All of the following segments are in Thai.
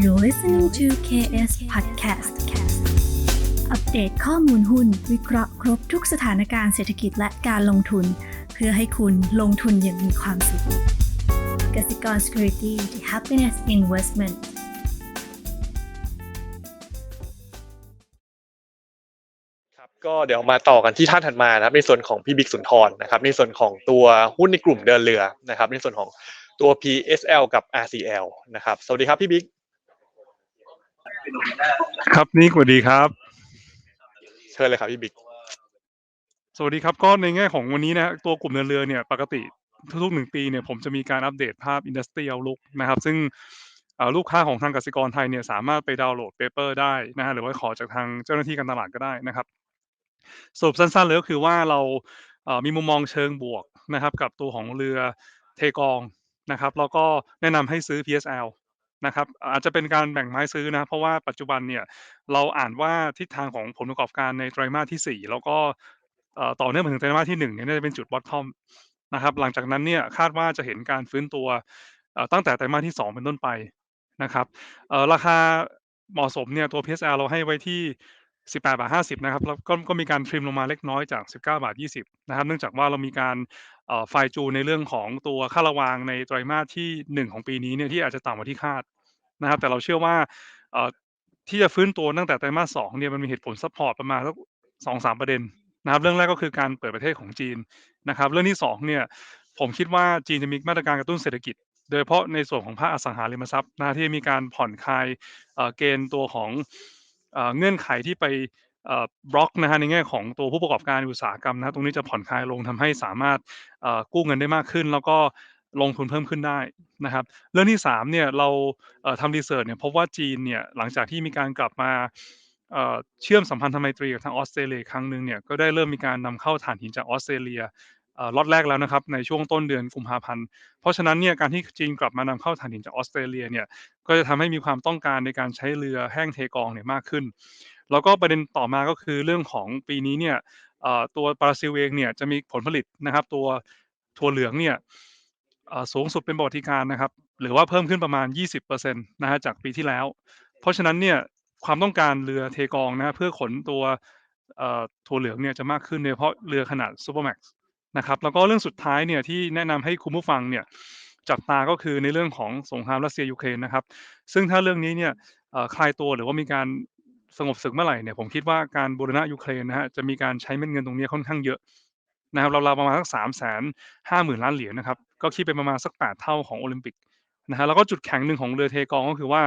You're listening to KS Podcast อัปเดตข้อมูลหุ้น วิเคราะห์ครบทุกสถานการณ์เศรษฐกิจและการลงทุน เพื่อให้คุณลงทุนอย่างมีความสุขกสิกร Security the Happiness Investment ครับก็เดี๋ยวมาต่อกันที่ท่านถัดมานะครับในส่วนของพี่บิ๊กสุนทรนะครับในส่วนของตัวหุ้นในกลุ่มเดินเรือนะครับในส่วนของตัว PSL กับ RCL นะครับสวัสดีครับพี่บิ๊ก ครับนี่สวัสดีครับ เชิญเลยครับพี่บิ๊กสวัสดีครับก็ในแง่ของวันนี้นะตัวกลุ่มเดินเรือเนี่ยปกติทุกๆหนึ่งปีเนี่ยผมจะมีการอัปเดตภาพอินดัสเทรียลลุกนะครับ ซึ่งเอ่อลูกค้าของทางกสิกรไทยเนี่ยสามารถไปดาวน์โหลดเปเปอร์ได้นะฮะหรือว่าขอจากทางเจ้าหน้าที่การตลาดก็ได้นะครับสรุปสั้นๆเลยก็คือว่าเราเอ่อมีมุมมองเชิงบวกนะครับ กับตัวของเรือเทกองนะครับแล้วก็แนะนำให้ซื้อ PSL นะครับอาจจะเป็นการแบ่งไม้ซื้อนะ เพราะว่าปัจจุบันเนี่ยเราอ่านว่าทิศทางของผลประกอบการในไตรมาสที่ 4 แล้วก็ต่อเนื่องมาถึงไตรมาสที่1เนี่ยน่าจะเป็นจุดบอททอมนะครับหลังจากนั้นเนี่ยคาดว่าจะเห็นการฟื้นตัวตั้งแต่ไตรมาสที่ 2 เป็นต้นไปนะครับราคาเหมาะสมเนี่ยตัว PSR เราให้ไว้ที่ 18บาท50นะครับแล้วก็ก็มีการทริมลงมาเล็กน้อยจาก 19บาท20นะครับเนื่องจากว่าเรามีการเอ่อไฟจูในเรื่องของตัวค่าระวางในไตรมาสที่ 1 ของปีนี้เนี่ยที่อาจจะต่ำกว่าที่คาดนะครับ แต่เราเชื่อว่าเอ่อที่จะฟื้นตัวตั้งแต่ไตรมาส2เนี่ยมันมีเหตุผลซัปพอร์ตประมาณสัก2-3ประเด็นนะครับเรื่องแรกก็คือการเปิดประเทศของจีนนะครับ เรื่องที่2เนี่ยผมคิดว่าจีนจะมีมาตรการกระตุ้นเศรษฐกิจ โดยเฉพาะในส่วนของภาคอสังหาริมทรัพย์นะที่มีการผ่อนคลายเอ่อเกณฑ์ตัวของ เงื่อนไขที่ไปบล็อกนะฮะในแง่ของตัวผู้ประกอบการอุตสาหกรรมนะตรงนี้จะผ่อนคลายลงทำให้สามารถกู้เงินได้มากขึ้น แล้วก็ลงทุนเพิ่มขึ้นได้นะครับ เรื่องที่3เนี่ยเราทำรีเสิร์ชเนี่ยพบว่าจีนเนี่ยหลังจากที่มีการกลับมาเชื่อมสัมพันธไมตรีกับทางออสเตรเลียครั้งหนึ่งเนี่ยก็ได้เริ่มมีการนำเข้าถ่านหินจากออสเตรเลีย ล็อตแรกแล้วนะครับในช่วงต้นเดือนกุมภาพันธ์ เพราะฉะนั้นเนี่ยการที่จีนกลับมานำเข้าถ่านหินจากออสเตรเลียเนี่ยก็จะทำให้มีความต้องการในการใช้เรือแห้งเทกองเนี่ยมากขึ้น แล้วก็ประเด็นต่อมาก็คือเรื่องของปีนี้เนี่ยตัวบราซิลเองเนี่ยจะมีผลผลิตนะครับ ตัวถั่วเหลืองเนี่ยสูงสุดเป็นประวัติการนะครับ หรือว่าเพิ่มขึ้นประมาณ 20%นะฮะจากปีที่แล้ว เพราะฉะนั้นเนี่ยความต้องการเรือเทกองนะเพื่อขนตัวถั่วเหลืองเนี่ยจะมากขึ้นโดยเฉพาะเรือขนาด Supermax นะครับ แล้วก็เรื่องสุดท้ายเนี่ยที่แนะนำให้คุณผู้ฟังเนี่ยจับตาก็คือในเรื่องของสงครามรัสเซียยูเครนนะครับ ซึ่งถ้าเรื่องนี้เนี่ยคลายตัวหรือว่ามีการสงบศึกเมื่อไหร่เนี่ยผมคิดว่าการบูรณะยูเครนนะฮะจะมีการใช้เม็ดเงินตรงนี้ค่อนข้างเยอะนะครับเราวๆประมาณสัก3 5 0 0 0 0ล้านเหรียญนะครับก็คิดเป็นประมาณสัก8เท่าของโอลิมปิกนะฮะแล้วก็จุดแข็งหนึ่งของเรือเทกองก็คือว่า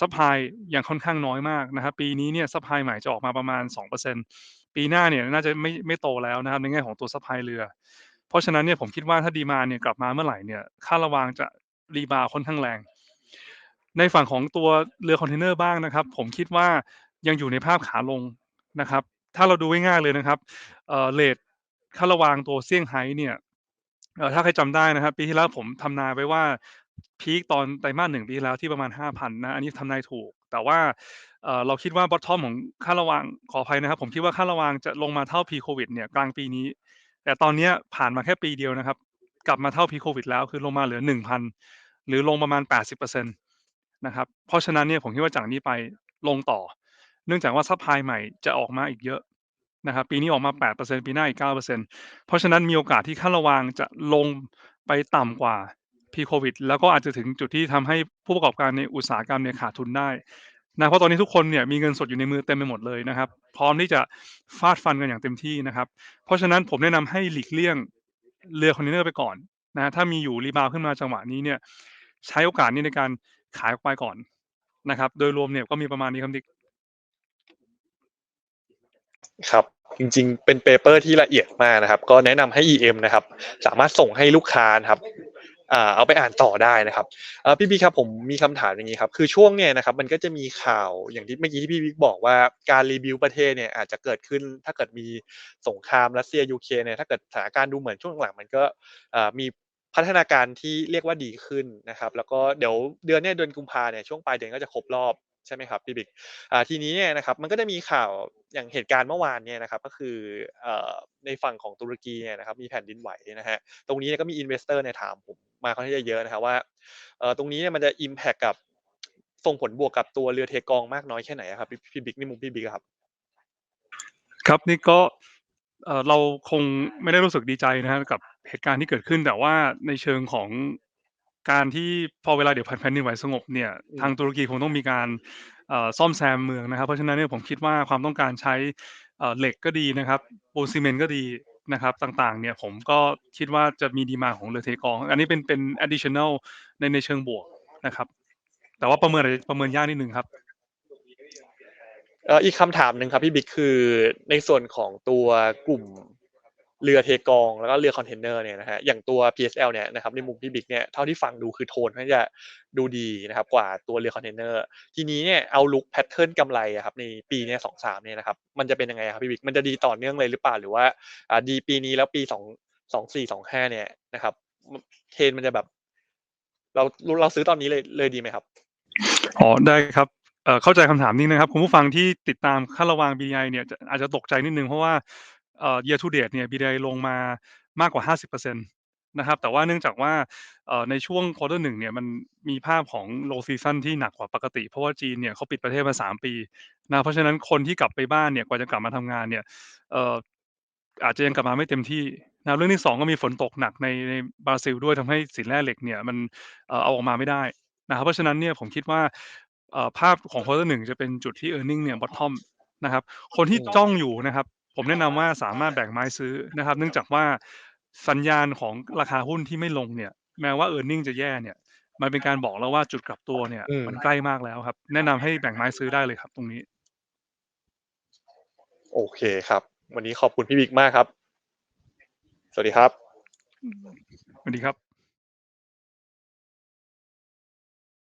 ซัพพลายยังค่อนข้างน้อยมากนะครับปีนี้เนี่ยซัพพลายใหม่จะออกมาประมาณ2% ปีหน้าเนี่ยน่าจะไม่ไม่โตแล้วนะครับในแง่ของตัวซัพพลายเรือ เพราะฉะนั้นเนี่ยผมคิดว่าถ้าดีมาเนี่ยกลับมาเมื่อไหร่เนี่ยค่าระวางจะรีบาวค่อนข้างแรง ในฝั่งของตัวเรือคอนเทนเนอร์บ้างนะครับ ผมคิดว่ายังอยู่ในภาพขาลงนะครับ ถ้าเราดูง่ายๆเลยนะครับเอ่อเรทค่าระวางตัวเซี่ยงไฮ้เนี่ยเอ่อถ้าใครจำได้นะครับ ปีที่แล้วผมทำนายไว้ว่าพีคตอนไตรมาสหนึ่งปีที่แล้วที่ประมาณ 5,000นะอันนี้ทำนายถูก แต่ว่าเราคิดว่าบอททอมของค่าระวางขออภัยนะครับ ผมคิดว่าค่าระวางจะลงมาเท่าพีโควิดเนี่ยกลางปีนี้ แต่ตอนนี้ผ่านมาแค่ปีเดียวนะครับ กลับมาเท่าพีโควิดแล้วคือลงมาเหลือ 1,000 หรือลงประมาณ 80%นะครับเพราะฉะนั้นเนี่ยผมคิดว่าจากนี้ไปลงต่อ เนื่องจากว่าซัพพลายใหม่จะออกมาอีกเยอะนะครับปีนี้ออกมา 8%ปีหน้าอีก 9%เพราะฉะนั้นมีโอกาสที่ค่าระวางจะลงไปต่ำกว่า พีโควิดแล้วก็อาจจะถึงจุดที่ทำให้ผู้ประกอบการในอุตสาหกรรมเนี่ยขาดทุนได้นะเพราะตอนนี้ทุกคนเนี่ยมีเงินสดอยู่ในมือเต็มไปหมดเลยนะครับ พร้อมที่จะฟาดฟันกันอย่างเต็มที่นะครับ เพราะฉะนั้นผมแนะนำให้หลีกเลี่ยงเรือคอนเทนเนอร์ไปก่อนนะถ้ามีอยู่รีบาวขึ้นมาจังหวะนี้เนี่ย ใช้โอกาสนี้ในการขายออกไปก่อนนะครับ โดยรวมเนี่ยก็มีประมาณนี้ครับดิกครับจริงๆ เป็นเปเปอร์ที่ละเอียดมากนะครับ ก็แนะนำให้ EM นะครับ สามารถส่งให้ลูกค้านะครับ เอาไปอ่านต่อได้นะครับพี่บิ๊กครับผมมีคำถามอย่างนี้ครับคือช่วงเนี่ยนะครับมันก็จะมีข่าวอย่างที่เมื่อกี้ที่พี่บิ๊กบอกว่าการรีบิวประเทศเนี่ยอาจจะเกิดขึ้นถ้าเกิดมีสงครามรัสเซียยูเครนเนี่ยถ้าเกิดสถานการณ์ดูเหมือนช่วงหลังมันก็มีพัฒนาการที่เรียกว่าดีขึ้นนะครับ แล้วก็เดี๋ยวเดือนเนี้ยเดือนกุมภาเนี่ยช่วงปลายเดือนก็จะครบรอบใช่ไหมครับพี่บิ๊กทีนี้เนี่ยนะครับมันก็จะมีข่าวอย่างเหตุการณ์เมื่อวานเนี่ยนะครับก็คือในฝั่งของตุรกีเนี่ยนะครับมีแผ่นดินไหวนะฮะตรงนี้ก็มีอินเวสเตอร์เนี่ยถามผม มาค่อนข้างจะเยอะนะครับว่าเอ่อตรงนี้เนี่ยมันจะอิมแพคกับส่งผลบวกกับตัวเรือเทกองมากน้อยแค่ไหนอะครับพี่พี่บิ๊กในมุมพี่บิ๊กอะครับ ครับนี่ก็เอ่อเราคงไม่ได้รู้สึกดีใจนะครับกับเหตุการณ์ที่เกิดขึ้น แต่ว่าในเชิงของการที่พอเวลาเดี๋ยวแผ่นดินไหวสงบเนี่ยอืมทางตุรกีคงต้องมีการเอ่อซ่อมแซมเมืองนะครับ เพราะฉะนั้นเนี่ยผมคิดว่าความต้องการใช้เอ่อเหล็กก็ดีนะครับปูนซีเมนต์ก็ดี นะครับต่างๆเนี่ยผมก็คิดว่าจะมีดีมาของเรือเทกอง อันนี้เป็นเป็น additional ในในเชิงบวกนะครับ แต่ว่าประเมินประเมินยากนิดนึงครับอีกคำถามหนึ่งครับพี่บิ๊กคือในส่วนของตัวกลุ่ม เรือเทกองแล้วก็เรือคอนเทนเนอร์เนี่ยนะฮะอย่างตัว PSL เนี่ยนะครับในมุมพี่บิ๊กเนี่ยเท่าที่ฟังดูคือโทนมันจะดูดีนะครับกว่าตัวเรือคอนเทนเนอร์ทีนี้เนี่ยเอาลุกแพทเทิร์นกำไรอะครับในปีเนี้สองสามเนี่ยนะครับมันจะเป็นยังไงครับพี่บิ๊กมันจะดีต่อเนื่องเลยหรือเปล่าหรือว่าอ่าดีปีนี้แล้วปีสองสองสี่สองห้าเนี่ยนะครับเทรนมันจะแบบ เราเราซื้อตอนนี้เลยเลยดีไหมครับอ๋อได้ครับเข้าใจคำถามนี้นะครับคุณผู้ฟังที่ติดตามค่าระวาง BDI เนี่ยอาจจะตกใจนิดนึงเพราะว่า เอ่อ year to date เนี่ย BDI ลงมามากกว่า 50%นะครับ แต่ว่าเนื่องจากว่าเอ่อในช่วง quarter หนึ่งเนี่ยมันมีภาพของ low season ที่หนักกว่าปกติ เพราะว่าจีนเนี่ยเขาปิดประเทศมา 3 ปีนะเพราะฉะนั้นคนที่กลับไปบ้านเนี่ยกว่าจะกลับมาทำงานเนี่ยเอ่ออาจจะยังกลับมาไม่เต็มที่นะเรื่องที่สองก็มีฝนตกหนักในในบราซิลด้วยทำให้สินแร่เหล็กเนี่ยมันเอ่อเอาออกมาไม่ได้นะครับเพราะฉะนั้นเนี่ยผมคิดว่าเอ่อภาพของ quarter หนึ่งจะเป็นจุดที่ earning เนี่ย bottom นะครับคนที่อืมจ้องอยู่นะครับ ผมแนะนำว่าสามารถแบ่งไม้ซื้อนะครับ เนื่องจากว่าสัญญาณของราคาหุ้นที่ไม่ลงเนี่ย แม้ว่า earning จะแย่เนี่ย มันเป็นการบอกแล้วว่าจุดกลับตัวเนี่ยอืมมันใกล้มากแล้วครับ แนะนำให้แบ่งไม้ซื้อได้เลยครับ ตรงนี้ โอเคครับ วันนี้ขอบคุณพี่บิ๊กมากครับ สวัสดีครับ สวัสดีครับ